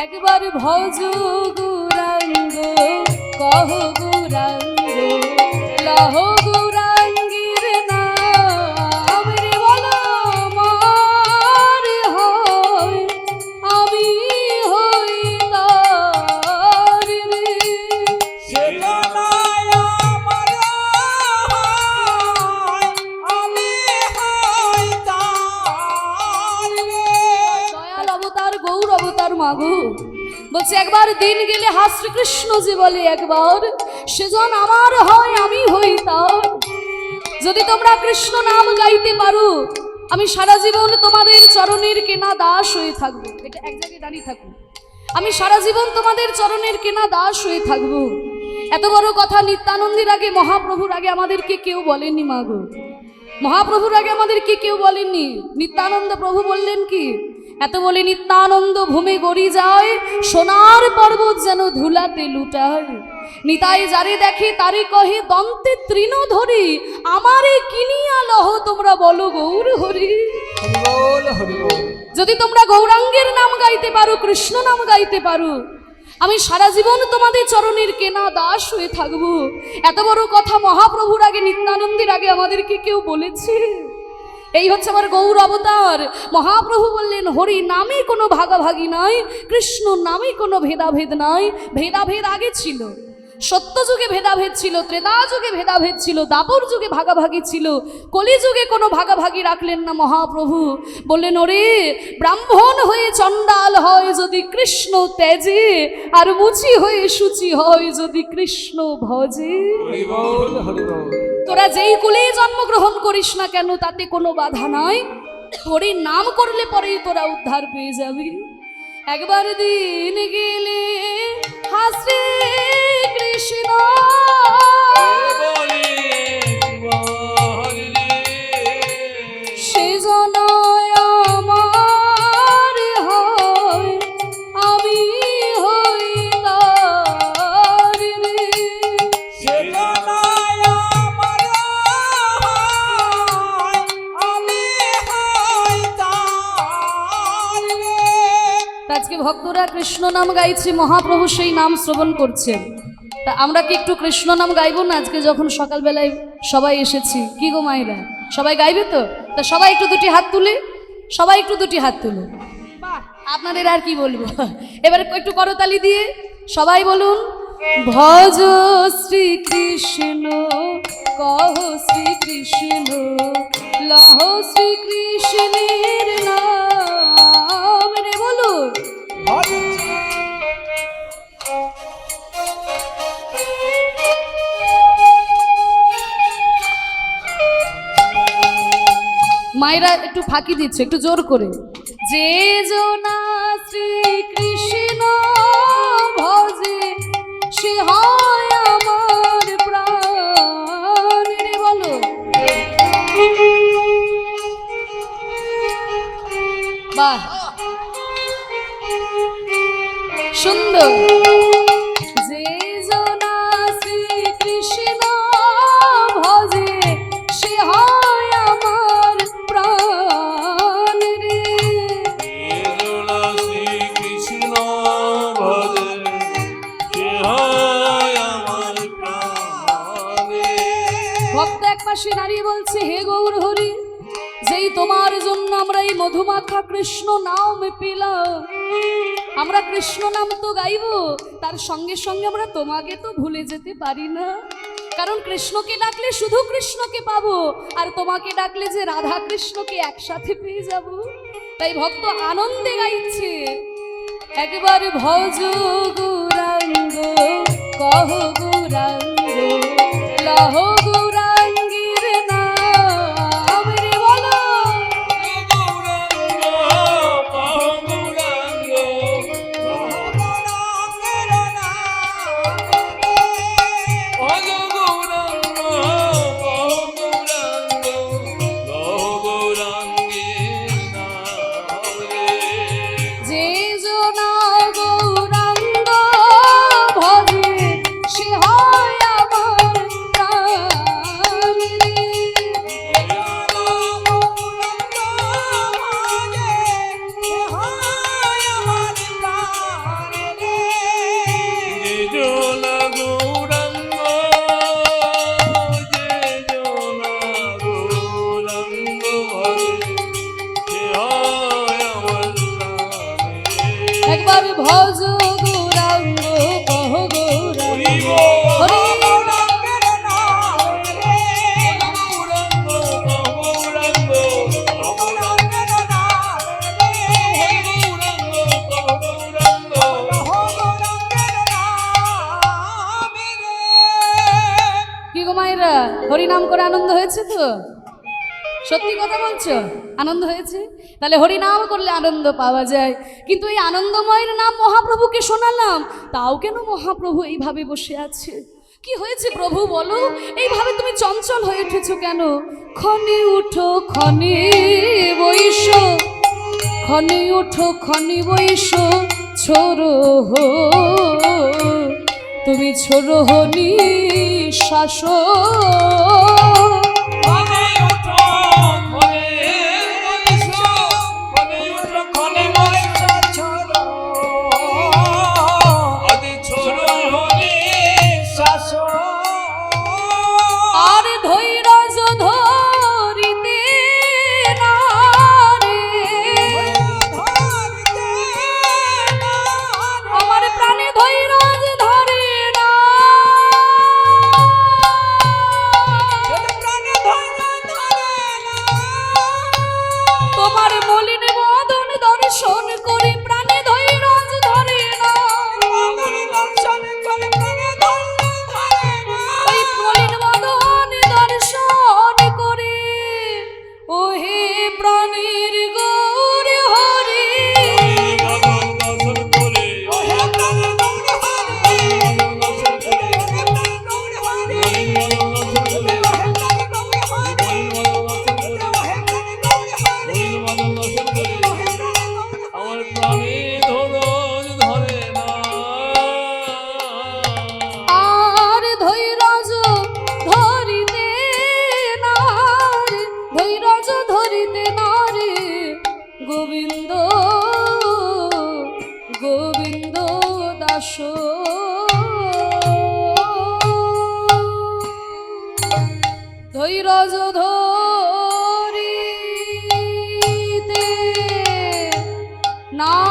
একবার ভজ গুরাঙ্গ কহ গুরাঙ্গ লহ গুরাঙ্গির বলছে, একবার দিন গেলে হাস শ্রীকৃষ্ণ যে বলে একবার, সেজন আমার হয়, আমি হই তার। যদি তোমরা কৃষ্ণ নাম গাইতে পারো, আমি সারা জীবন তোমাদের চরণের কেনা দাস হয়ে থাকব। এটা এক জায়গায় দাঁড়িয়ে থাকব আমি সারা জীবন তোমাদের চরণের কেনা দাস হয়ে থাকব। এত বড় কথা নিত্যানন্দের আগে, মহাপ্রভুর আগে আমাদেরকে কেউ বলেননি মাগো মহাপ্রভুর আগে আমাদেরকে কেউ বলেননি। নিত্যানন্দ প্রভু বললেন কি এত বলে নিত্যানন্দ ভূমি গড়ি যায় সোনার পর্বত যেন ধুলাতে লুটায়। নিতাই যারে দেখে তারে কহে দন্তে তৃণ ধরি আমারে কিনিয়া লহ তোমরা বলো গৌর হরি। যদি তোমরা গৌরাঙ্গের নাম গাইতে পারো কৃষ্ণ নাম গাইতে পারো আমি সারা জীবন তোমাদের চরণের কেনা দাস হয়ে থাকব। এত বড় কথা মহাপ্রভুর আগে নিত্যানন্দের আগে আমাদেরকে কেউ বলেছে? এই হচ্ছে আমার গৌর অবতার। মহাপ্রভু বললেন, হরি নামে কোনো ভাগাভাগি নাই, কৃষ্ণ নামে কোনো ভেদাভেদ নাই, ভেদাভেদ আগে ছিল। সত্য যুগে ভেদাভেদ ছিল ত্রেতা যুগে ভেদাভেদ ছিল দাপর যুগে ভাগাভাগি ছিল। কলি যুগে কোনো ভাগাভাগি রাখলেন না মহাপ্রভু। বললেন, ওরে, ব্রাহ্মণ হয়ে চণ্ডাল হয় যদি কৃষ্ণ তেজে আর মুচি হয়ে সূচি হয় যদি কৃষ্ণ ভজে। হরি। তোরা যেই কুলেই জন্মগ্রহণ করিস না কেন, তাতে কোনো বাধা নয় হরি নাম করলে পরেই তোরা উদ্ধার পেয়ে যাবি। একবার দিন গেলে হাসি কৃষ্ণ। ভক্তরা কৃষ্ণ নাম গাইছে মহাপ্রভু সেই নাম শ্রবণ করছেন। তা আমরা কি একটু কৃষ্ণ নাম গাইবো না? আজকে যখন সকালবেলায় সবাই এসেছি কি গো মায়েরা? সবাই গাইবে তো? তা সবাই একটু দুটি হাত তুলে সবাই একটু দুটি হাত তুলে। আপনাদের আর কি বলব? এবার একটু করতালি দিয়ে সবাই বলুন ভজ শ্রীকৃষ্ণ কহ শ্রীকৃষ্ণ লহ শ্রীকৃষ্ণের নাম। রে বলুন। মায়েরা একটু ফাঁকি দিচ্ছে, একটু জোর করে। যে জনা শ্রীকৃষ্ণ ভজে, সে হয় আমার প্রাণ বলো। বাহ! সুন্দর। তোমার জন্য আমরা এই মধুমাখা কৃষ্ণ নাম পেলাম। আমরা কৃষ্ণ নাম তো গাইবো, তার সঙ্গে সঙ্গে আমরা তোমাকে তো ভুলে যেতে পারি না। কারণ কৃষ্ণকে ডাকলে শুধু কৃষ্ণকে পাবো, আর তোমাকে ডাকলে যে রাধা কৃষ্ণকে একসাথে পেয়ে যাব। তাই ভক্ত আনন্দে গাইছে, একবার ভজ গুরাঙ্গ, কহ গুরাঙ্গ, লহ কি গো মায়েরা, হরিনাম করে আনন্দ হয়েছে তো? সত্যি কথা বলছো? আনন্দ হয়েছে? তাহলে হরিনাম করলে আনন্দ পাওয়া যায়। কিন্তু এই আনন্দময়ের নাম মহাপ্রভুকে শোনালাম, তাও কেন মহাপ্রভু এইভাবে বসে আছে? কি হয়েছে প্রভু বলো? এইভাবে তুমি চঞ্চল হয়ে উঠেছো কেন? ক্ষণে উঠো ক্ষণে বৈশ। ক্ষণে উঠো ক্ষণে বৈশ, ছোড়ো হো। তুমি ছোড়ো হলি নিঃশ্বাস ধৈর্য ধরিতে না